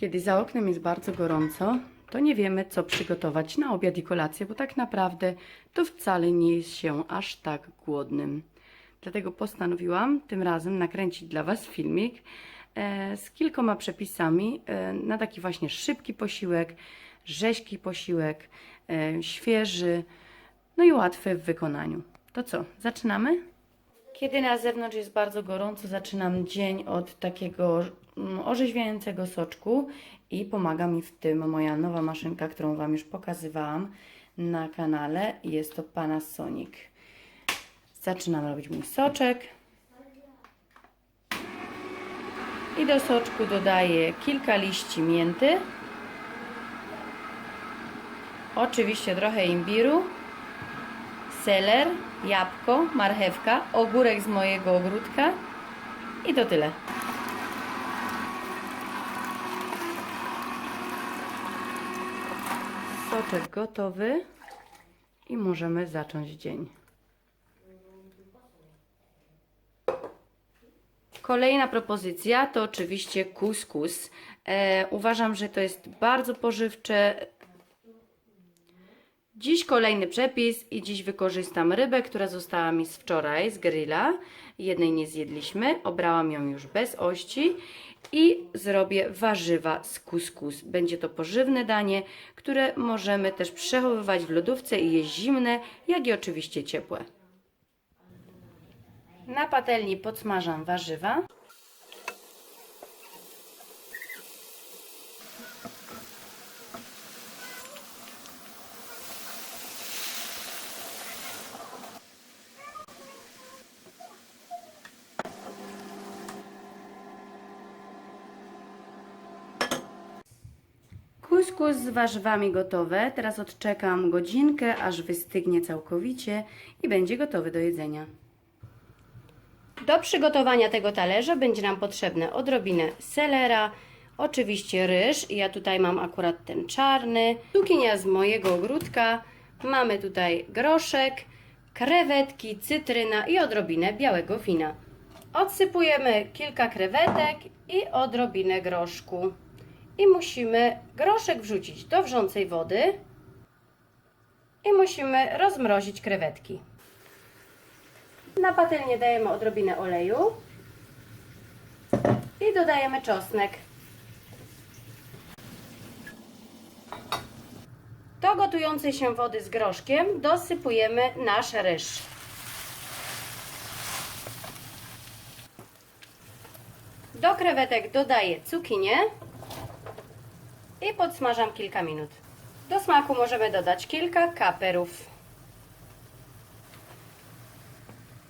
Kiedy za oknem jest bardzo gorąco, to nie wiemy, co przygotować na obiad i kolację, bo tak naprawdę to wcale nie jest się aż tak głodnym. Dlatego postanowiłam tym razem nakręcić dla Was filmik e, z kilkoma przepisami e, na taki właśnie szybki posiłek, rzeźki posiłek, e, świeży, no i łatwy w wykonaniu. To co, zaczynamy? Kiedy na zewnątrz jest bardzo gorąco, zaczynam dzień od takiego mm, orzeźwiającego soczku i pomaga mi w tym moja nowa maszynka, którą Wam już pokazywałam na kanale. Jest to Panasonic. Zaczynam robić mój soczek. I do soczku dodaję kilka liści mięty. Oczywiście trochę imbiru seler, jabłko, marchewka, ogórek z mojego ogródka i to tyle. Soczek gotowy i możemy zacząć dzień. Kolejna propozycja to oczywiście kuskus. E, uważam, że to jest bardzo pożywcze, Dziś kolejny przepis i dziś wykorzystam rybę, która została mi z wczoraj z grilla. Jednej nie zjedliśmy, obrałam ją już bez ości i zrobię warzywa z kuskus. Będzie to pożywne danie, które możemy też przechowywać w lodówce i jeść zimne, jak i oczywiście ciepłe. Na patelni podsmażam warzywa. Kuskus z warzywami gotowe. Teraz odczekam godzinkę, aż wystygnie całkowicie i będzie gotowy do jedzenia. Do przygotowania tego talerza będzie nam potrzebne odrobinę selera, oczywiście ryż. Ja tutaj mam akurat ten czarny, cukinia z mojego ogródka. Mamy tutaj groszek, krewetki, cytryna i odrobinę białego wina. Odsypujemy kilka krewetek i odrobinę groszku i musimy groszek wrzucić do wrzącej wody i musimy rozmrozić krewetki. Na patelnię dajemy odrobinę oleju i dodajemy czosnek. Do gotującej się wody z groszkiem dosypujemy nasz ryż. Do krewetek dodaję cukinię i podsmażam kilka minut. Do smaku możemy dodać kilka kaperów.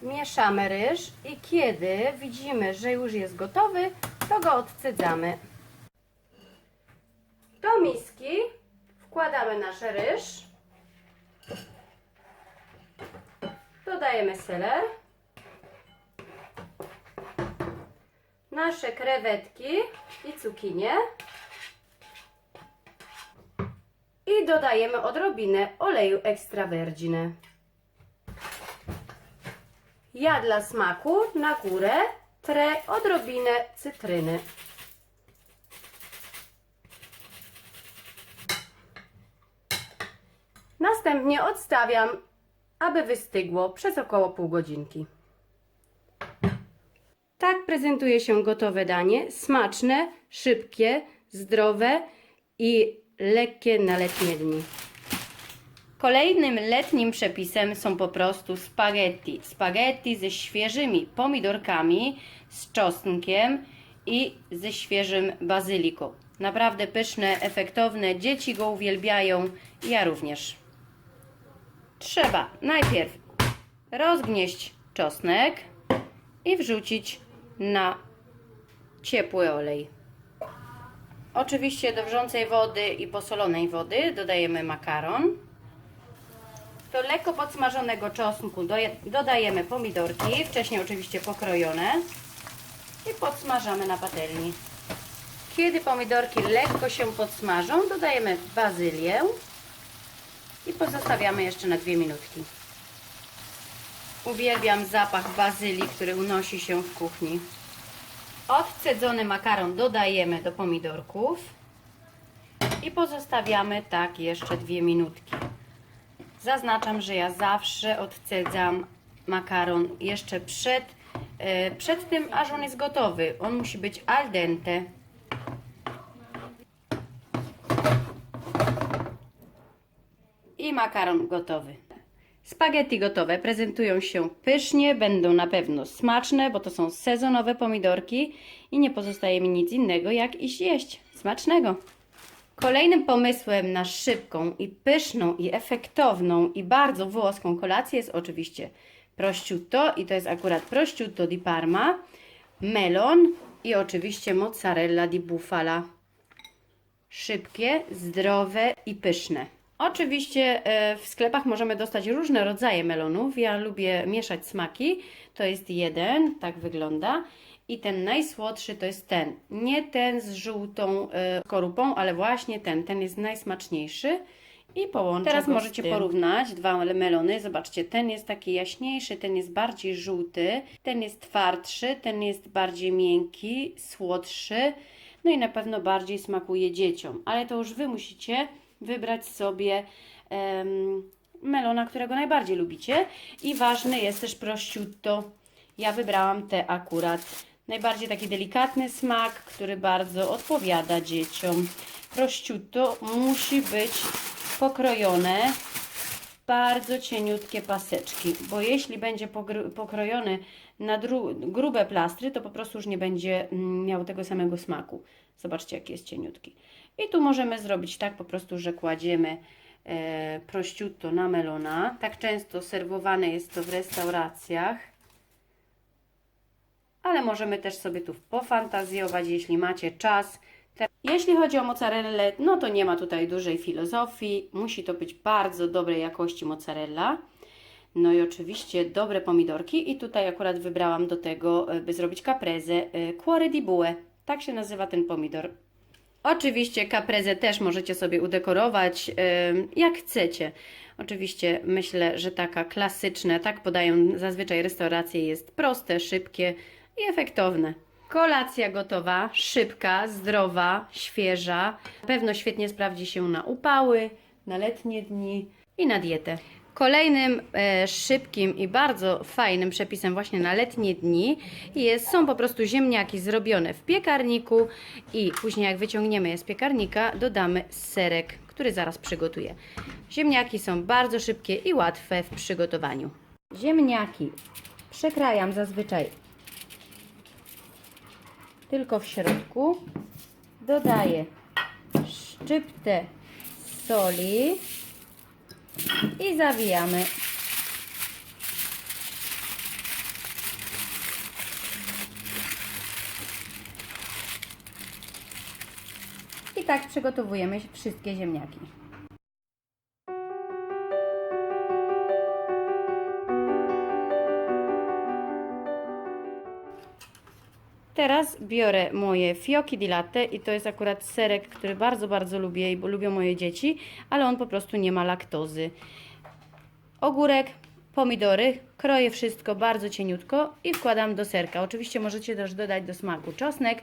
Mieszamy ryż i kiedy widzimy, że już jest gotowy, to go odcedzamy. Do miski wkładamy nasz ryż. Dodajemy seler. Nasze krewetki i cukinię. I dodajemy odrobinę oleju extra virgine. Ja dla smaku na górę trę odrobinę cytryny. Następnie odstawiam, aby wystygło przez około pół godzinki. Tak prezentuje się gotowe danie. Smaczne, szybkie, zdrowe i lekkie na letnie dni. Kolejnym letnim przepisem są po prostu spaghetti. Spaghetti ze świeżymi pomidorkami, z czosnkiem i ze świeżym bazyliką. Naprawdę pyszne, efektowne, dzieci go uwielbiają, ja również. Trzeba najpierw rozgnieść czosnek i wrzucić na ciepły olej. Oczywiście do wrzącej wody i posolonej wody dodajemy makaron. do lekko podsmażonego czosnku dodajemy pomidorki, wcześniej oczywiście pokrojone i podsmażamy na patelni. Kiedy pomidorki lekko się podsmażą, dodajemy bazylię i pozostawiamy jeszcze na dwie minutki. Uwielbiam zapach bazylii, który unosi się w kuchni. Odcedzony makaron dodajemy do pomidorków i pozostawiamy tak jeszcze dwie minutki. Zaznaczam, że ja zawsze odcedzam makaron jeszcze przed, e, przed tym, aż on jest gotowy. On musi być al dente. I makaron gotowy. Spaghetti gotowe prezentują się pysznie, będą na pewno smaczne, bo to są sezonowe pomidorki i nie pozostaje mi nic innego jak iść jeść. Smacznego! Kolejnym pomysłem na szybką i pyszną i efektowną i bardzo włoską kolację jest oczywiście prosciutto i to jest akurat prosciutto di Parma, melon i oczywiście mozzarella di bufala szybkie, zdrowe i pyszne. Oczywiście e, w sklepach możemy dostać różne rodzaje melonów. Ja lubię mieszać smaki. To jest jeden, tak wygląda. I ten najsłodszy to jest ten. Nie ten z żółtą e, skorupą, ale właśnie ten. Ten jest najsmaczniejszy. I połączę Teraz możecie porównać dwa melony. Zobaczcie, ten jest taki jaśniejszy, ten jest bardziej żółty, ten jest twardszy, ten jest bardziej miękki, słodszy. No i na pewno bardziej smakuje dzieciom. Ale to już Wy musicie wybrać sobie em, melona, którego najbardziej lubicie. I ważny jest też prosciutto. Ja wybrałam te akurat. Najbardziej taki delikatny smak, który bardzo odpowiada dzieciom. Prosciutto musi być pokrojone bardzo cieniutkie paseczki, bo jeśli będzie pokrojony na grube plastry, to po prostu już nie będzie mm, miał tego samego smaku. Zobaczcie, jaki jest cieniutki. I tu możemy zrobić tak po prostu, że kładziemy e, prosciutto na melona. Tak często serwowane jest to w restauracjach. Ale możemy też sobie tu pofantazjować, jeśli macie czas. Jeśli chodzi o mozzarellę, no to nie ma tutaj dużej filozofii. Musi to być bardzo dobrej jakości mozzarella. No i oczywiście dobre pomidorki i tutaj akurat wybrałam do tego, e, by zrobić caprese, e, cuore di bue. Tak się nazywa ten pomidor. Oczywiście caprese też możecie sobie udekorować jak chcecie. Oczywiście myślę, że taka klasyczna, tak podają zazwyczaj restauracje, jest proste, szybkie i efektowne. Kolacja gotowa, szybka, zdrowa, świeża. Na pewno świetnie sprawdzi się na upały, na letnie dni i na dietę. Kolejnym e, szybkim i bardzo fajnym przepisem właśnie na letnie dni jest, są po prostu ziemniaki zrobione w piekarniku i później jak wyciągniemy je z piekarnika dodamy serek, który zaraz przygotuję. Ziemniaki są bardzo szybkie i łatwe w przygotowaniu. Ziemniaki przekrajam zazwyczaj tylko w środku. Dodaję szczyptę soli i zawijamy. I tak przygotowujemy wszystkie ziemniaki. Teraz biorę moje fioki di latte i to jest akurat serek, który bardzo, bardzo lubię i lubią moje dzieci, ale on po prostu nie ma laktozy. Ogórek, pomidory, kroję wszystko bardzo cieniutko i wkładam do serka. Oczywiście możecie też dodać do smaku czosnek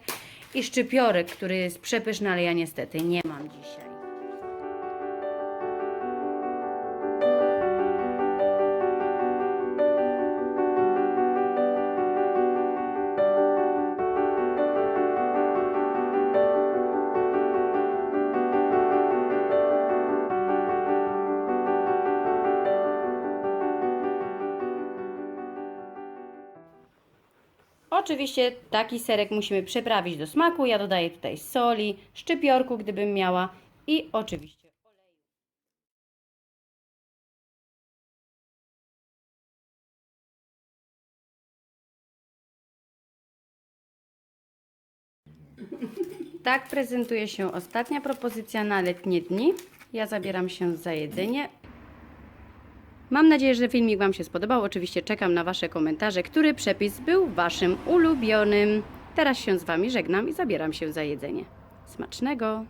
i szczypiorek, który jest przepyszny, ale ja niestety nie mam dzisiaj. Oczywiście taki serek musimy przyprawić do smaku. Ja dodaję tutaj soli, szczypiorku, gdybym miała i oczywiście oleju. Tak prezentuje się ostatnia propozycja na letnie dni. Ja zabieram się za jedzenie. Mam nadzieję, że filmik Wam się spodobał. Oczywiście czekam na Wasze komentarze, który przepis był Waszym ulubionym. Teraz się z Wami żegnam i zabieram się za jedzenie. Smacznego!